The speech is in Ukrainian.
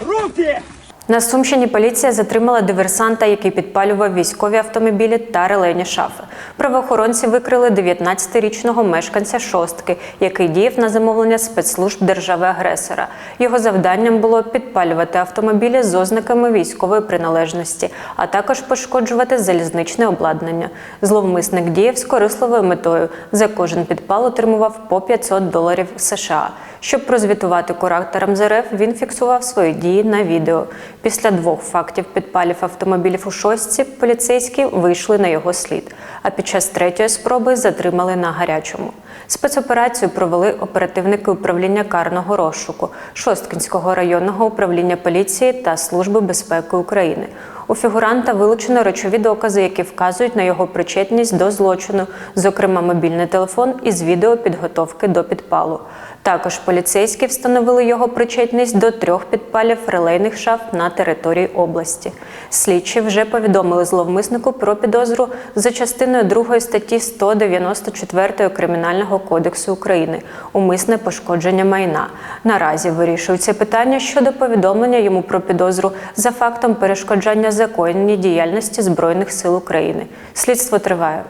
Руки! На Сумщині поліція затримала диверсанта, який підпалював військові автомобілі та релейні шафи. Правоохоронці викрили 19-річного мешканця шостки, який діяв на замовлення спецслужб держави-агресора. Його завданням було підпалювати автомобілі з ознаками військової приналежності, а також пошкоджувати залізничне обладнання. Зловмисник діяв з корисливою метою. За кожен підпал отримував по 500 доларів США. Щоб прозвітувати кураторам з РФ, він фіксував свої дії на відео. Після двох фактів підпалів автомобілів у шостці поліцейські вийшли на його слід. А під час третьої спроби затримали на гарячому. Спецоперацію провели оперативники управління карного розшуку Шосткінського районного управління поліції та Служби безпеки України. У фігуранта вилучено речові докази, які вказують на його причетність до злочину, зокрема мобільний телефон із відео підготовки до підпалу. Також поліцейські встановили його причетність до трьох підпалів релейних шаф на території області. Слідчі вже повідомили зловмиснику про підозру за частиною 2 статті 194 Кримінального кодексу України умисне пошкодження майна. Наразі вирішується питання щодо повідомлення йому про підозру за фактом перешкоджання законній діяльності Збройних сил України. Слідство триває.